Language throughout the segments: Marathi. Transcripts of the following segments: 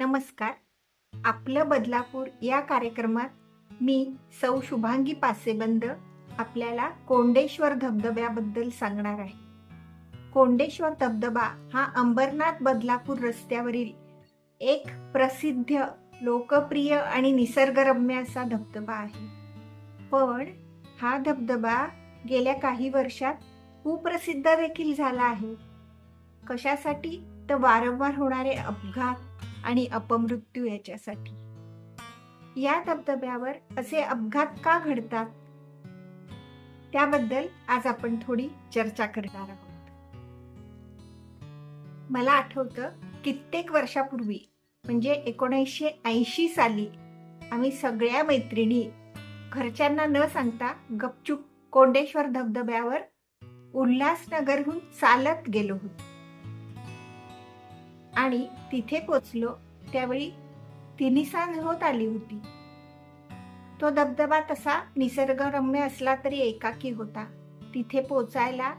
नमस्कार. आपलं बदलापूर या कार्यक्रमात मी सौ शुभांगी पासेबंद आपल्याला कोंडेश्वर धबधब्याबद्दल सांगणार आहे. कोंडेश्वर धबधबा हा अंबरनाथ बदलापूर रस्त्यावरील एक प्रसिद्ध लोकप्रिय आणि निसर्गरम्य असा धबधबा आहे. पण हा धबधबा गेल्या काही वर्षात कुप्रसिद्ध देखील झाला आहे. कशासाठी? तर वारंवार होणारे अपघात आणि अपमृत्यू याच्यासाठी. या धबधब्यावर असे अपघात का घडतात? त्याबद्दल आज आपण थोडी चर्चा करणार आहोत. मला आठवतं कित्येक वर्षापूर्वी म्हणजे एकोणीसशे ऐंशी साली आम्ही सगळ्या मैत्रिणी घरच्यांना न सांगता गपचूप कोंडेश्वर धबधब्यावर उल्हासनगरहून चालत गेलो होतो. आणि तिथे पोचलो त्यावेळी तिन्ही सांज होत आली होती. तो धबधबा तसा निसर्गरम्य असला तरी एकाकी होता. तिथे पोचायला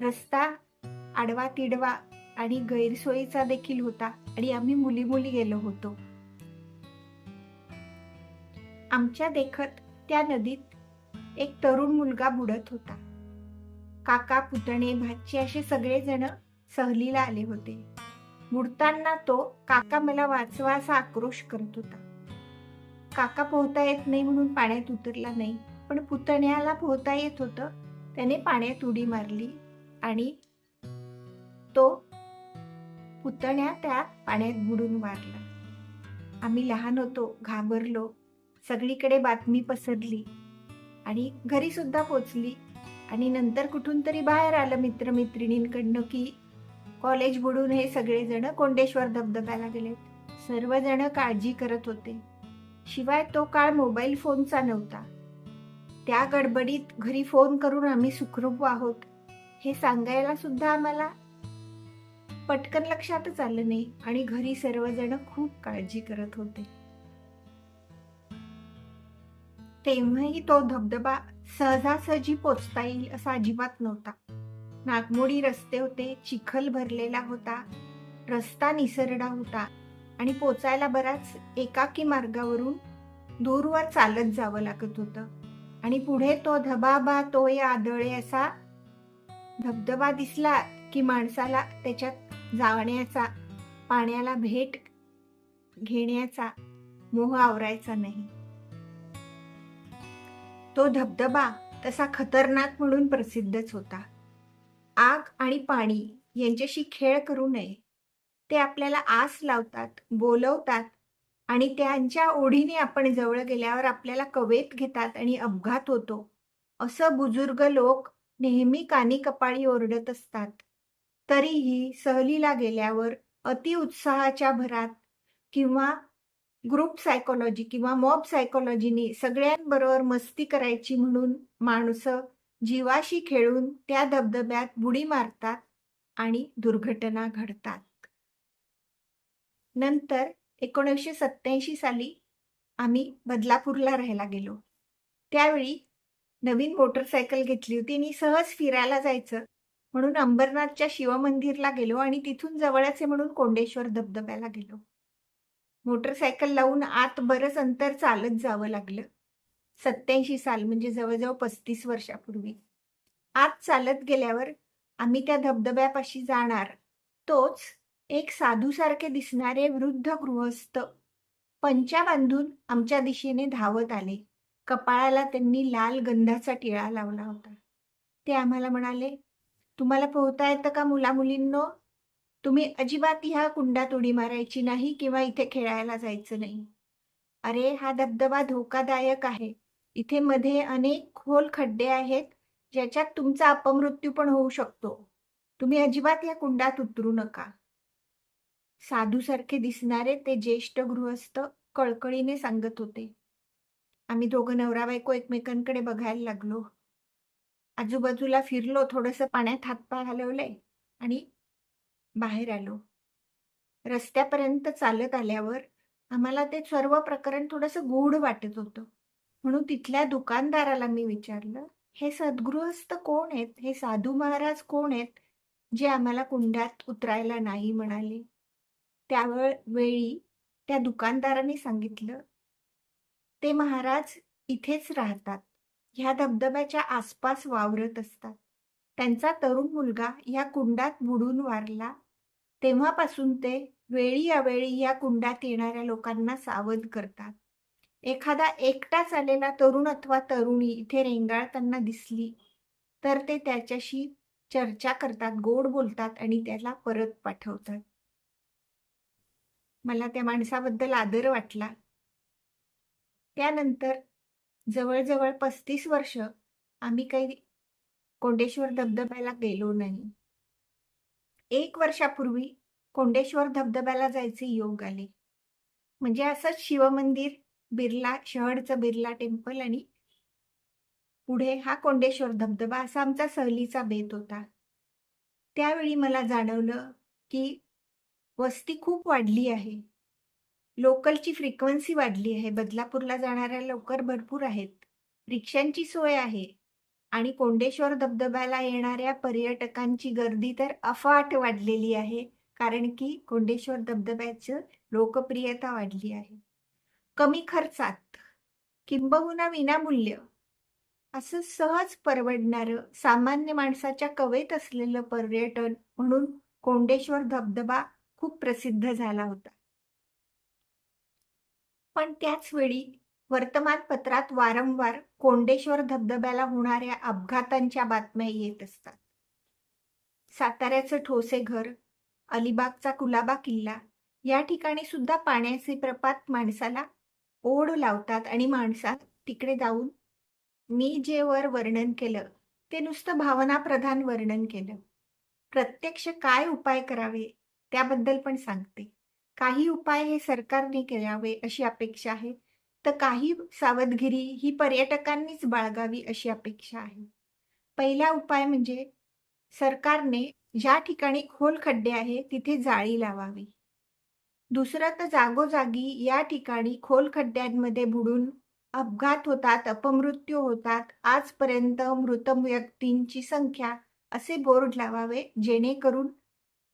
रस्ता आडवा तिडवा आणि गैरसोयीचा देखील होता आणि आम्ही मुली मुली गेलो होतो. आमच्या देखत त्या नदीत एक तरुण मुलगा बुडत होता. काका पुतणे भाची असे सगळेजण सहलीला आले होते. बुडताना तो काका मला वाचवा असा आक्रोश करत होता. काका पोहता येत नाही म्हणून पाण्यात उतरला नाही पण पुतण्याला पोहता येत होतं. त्याने पाण्यात उडी मारली आणि तो पुतण्या त्या पाण्यात बुडून मारला आम्ही लहान होतो घाबरलो सगळीकडे बातमी पसरली आणि घरी सुद्धा पोचली आणि नंतर कुठून तरी बाहेर आलं मित्रमैत्रिणींकडनं की कॉलेज बुडून हे सगळेजण कोंडेश्वर धबधब्याला गेले सर्वजण काळजी करत होते. शिवाय तो काळ मोबाईल फोनचा नव्हता. त्या गडबडीत घरी फोन करून आम्ही सुखरूप आहोत. हे सांगायला सुद्धा आम्हाला पटकन लक्षातच आलं नाही आणि घरी सर्वजण खूप काळजी करत होते. तेव्हाही तो धबधबा सहजासहजी पोचता येईल असा अजिबात नव्हता. नागमोडी रस्ते होते चिखल भरलेला होता रस्ता निसरडा होता आणि पोचायला बराच एकाकी मार्गावरून दूरवर चालत जावं लागत होतं. आणि पुढे तो धबाबा या आदळे असा धबधबा दिसला की माणसाला त्याच्यात जाण्याचा पाण्याला भेट घेण्याचा मोह आवरायचा नाही. तो धबधबा तसा खतरनाक म्हणून प्रसिद्धच होता. आणि पाणी यांच्याशी खेळ करू नये. ते आपल्याला आस लावतात बोलवतात आणि त्यांच्या ओढीने आपण जवळ गेल्यावर आपल्याला कवेत घेतात आणि अपघात होतो. असं बुजुर्ग लोक नेहमी कानी कपाळी ओरडत असतात. तरीही सहलीला गेल्यावर अतिउत्साहाच्या भरात किंवा ग्रुप सायकोलॉजी किंवा मॉब सायकोलॉजीने सगळ्यांबरोबर मस्ती करायची म्हणून माणसं जीवाशी खेळून त्या धबधब्यात बुडी मारतात आणि दुर्घटना घडतात. नंतर एकोणीसशे सत्याऐंशी साली आम्ही बदलापूरला राहायला गेलो. त्यावेळी नवीन मोटरसायकल घेतली होती आणि सहज फिरायला जायचं म्हणून अंबरनाथच्या शिवमंदिरला गेलो आणि तिथून जवळच आहे म्हणून कोंडेश्वर धबधब्याला गेलो. मोटरसायकल लावून आत बरंच अंतर चालत जावं लागलं. सत्याऐंशी साल म्हणजे जवळजवळ पस्तीस वर्षापूर्वी. आत चालत गेल्यावर आम्ही त्या धबधब्यापाशी जाणार. तोच एक साधूसारखे दिसणारे वृद्ध गृहस्थ. पंचा बांधून आमच्या दिशेने धावत आले. कपाळाला त्यांनी लाल गंधाचा टिळा लावला होता. ते आम्हाला म्हणाले तुम्हाला पोहता येतं का मुला मुलींनो तुम्ही अजिबात ह्या कुंडात उडी मारायची नाही किंवा इथे खेळायला जायचं नाही. अरे हा धबधबा धोकादायक आहे. इथे मध्ये अनेक खोल खड्डे आहेत ज्याच्यात तुमचा अपमृत्यू पण होऊ शकतो. तुम्ही अजिबात या कुंडात उतरू नका. साधूसारखे दिसणारे ते ज्येष्ठ गृहस्थ कळकळीने सांगत होते. आम्ही दोघं नवरा बायको एकमेकांकडे बघायला लागलो. आजूबाजूला फिरलो थोडंसं पाण्यात हातपाय हलवले आणि बाहेर आलो. रस्त्यापर्यंत चालत आल्यावर आम्हाला ते सर्व प्रकरण थोडंसं गूढ वाटत होतं. म्हणून तिथल्या दुकानदाराला मी विचारलं हे सद्गृहस्थ कोण आहेत? हे साधू महाराज कोण आहेत जे आम्हाला कुंड्यात उतरायला नाही म्हणाले? त्यावेळ वेळी त्या दुकानदाराने सांगितलं ते महाराज इथेच राहतात. ह्या धबधब्याच्या आसपास वावरत असतात. त्यांचा तरुण मुलगा या कुंडात बुडून वारला. तेव्हापासून ते वेळी अवेळी या कुंडात येणाऱ्या लोकांना सावध करतात. एखादा एकटाच आलेला तरुण अथवा तरुणी इथे रेंगाळताना दिसली तर ते त्याच्याशी चर्चा करतात गोड बोलतात आणि त्याला परत पाठवतात. मला त्या माणसाबद्दल आदर वाटला. त्यानंतर जवळजवळ पस्तीस वर्ष आम्ही काही कोंडेश्वर धबधब्याला गेलो नाही. एक वर्षापूर्वी कोंडेश्वर धबधब्याला जायचे योग आले. म्हणजे असंच शिवमंदिर बिर्ला शहरचं बिर्ला टेम्पल आणि पुढे हा कोंडेश्वर धबधबा असा आमचा सहलीचा बेत होता. त्यावेळी मला जाणवलं की वस्ती खूप वाढली आहे. लोकलची फ्रिक्वेन्सी वाढली आहे. बदलापूरला जाणाऱ्या लवकर भरपूर आहेत. रिक्षांची सोय आहे आणि कोंडेश्वर धबधब्याला येणाऱ्या पर्यटकांची गर्दी तर अफाट वाढलेली आहे. कारण की कोंडेश्वर धबधब्याचं लोकप्रियता वाढली आहे. कमी खर्चात किंबहुना विनामूल्य असं सहज परवडणारं सामान्य माणसाच्या कवेत असलेलं पर्यटन म्हणून कोंडेश्वर धबधबा खूप प्रसिद्ध झाला होता. पण त्याच वेळी वर्तमानपत्रात वारंवार कोंडेश्वर धबधब्याला होणाऱ्या अपघातांच्या बातम्या येत असतात. साताऱ्याचं ठोसे घर अलिबागचा कुलाबा किल्ला या ठिकाणी सुद्धा पाण्याचे प्रपात माणसाला ओढ लावतात आणि माणसात तिकडे जाऊन मी जे वर वर्णन केलं ते नुसतं भावनाप्रधान वर्णन केलं. प्रत्यक्ष काय उपाय करावे त्याबद्दल पण सांगते. काही उपाय हे सरकारने करावे अशी अपेक्षा आहे तर काही सावधगिरी ही पर्यटकांनीच बाळगावी अशी अपेक्षा आहे. पहिला उपाय म्हणजे सरकारने ज्या ठिकाणी खोल खड्डे आहे तिथे जाळी लावावी. दुसरं तर जागोजागी या ठिकाणी खोल खड्ड्यांमध्ये बुडून अपघात होतात अपमृत्यू होतात. आजपर्यंत मृत व्यक्तींची संख्या असे बोर्ड लावावे जेणेकरून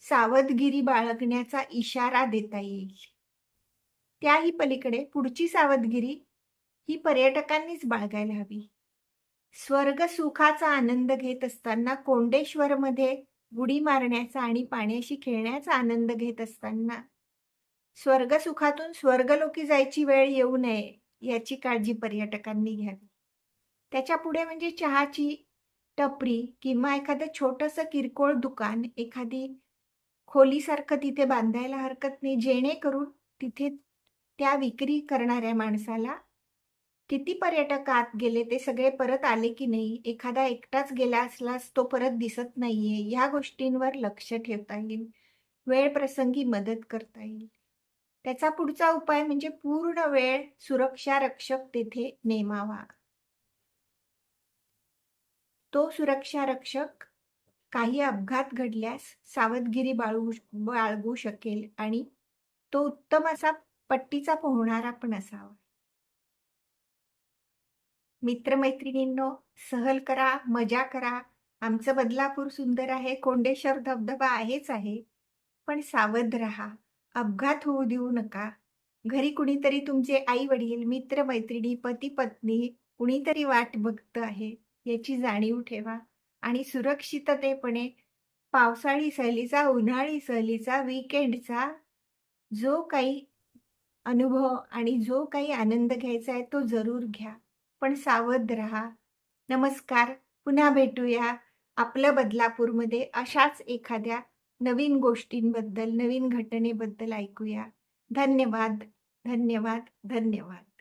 सावधगिरी बाळगण्याचा इशारा देता येईल. त्याही पलीकडे पुढची सावधगिरी ही पर्यटकांनीच बाळगायला हवी. स्वर्ग सुखाचा आनंद घेत असताना कोंडेश्वरमध्ये बुडी मारण्याचा आणि पाण्याशी खेळण्याचा आनंद घेत असताना स्वर्गसुखातून स्वर्गलोकी जायची वेळ येऊ नये याची काळजी पर्यटकांनी घ्यावी. त्याच्या पुढे म्हणजे चहाची टपरी किंवा एखादं छोटंसं किरकोळ दुकान एखादी खोलीसारखं तिथे बांधायला हरकत नाही जेणेकरून तिथे त्या विक्री करणाऱ्या माणसाला किती पर्यटक आत गेले ते सगळे परत आले की नाही एखादा एकटाच गेला असलास तो परत दिसत नाहीये ह्या गोष्टींवर लक्ष ठेवता येईल. वेळ प्रसंगी मदत करता येईल. त्याचा पुढचा उपाय म्हणजे पूर्ण वेळ सुरक्षा रक्षक तेथे नेमावा. तो सुरक्षा रक्षक काही अपघात घडल्यास सावधगिरी बाळगू बाळगू शकेल आणि तो उत्तम असा पट्टीचा पोहणारा पण असावा. मित्रमैत्रिणींनो सहल करा मजा करा. आमचं बदलापूर सुंदर आहे कोंडेश्वर धबधबा आहेच आहे पण सावध राहा. अपघात होऊ देऊ नका. घरी कुणीतरी तुमचे आई वडील मित्र मैत्रिणी पती पत्नी कुणीतरी वाट बघत आहे याची जाणीव ठेवा आणि सुरक्षिततेपणे पावसाळी सहलीचा उन्हाळी सहलीचा विकेंडचा जो काही अनुभव आणि जो काही आनंद घ्यायचा आहे तो जरूर घ्या. पण सावध राहा. नमस्कार. पुन्हा भेटूया आपलं बदलापूरमध्ये अशाच एखाद्या नवीन गोष्टींबद्दल नवीन घटनेबद्दल ऐकूया. धन्यवाद धन्यवाद धन्यवाद.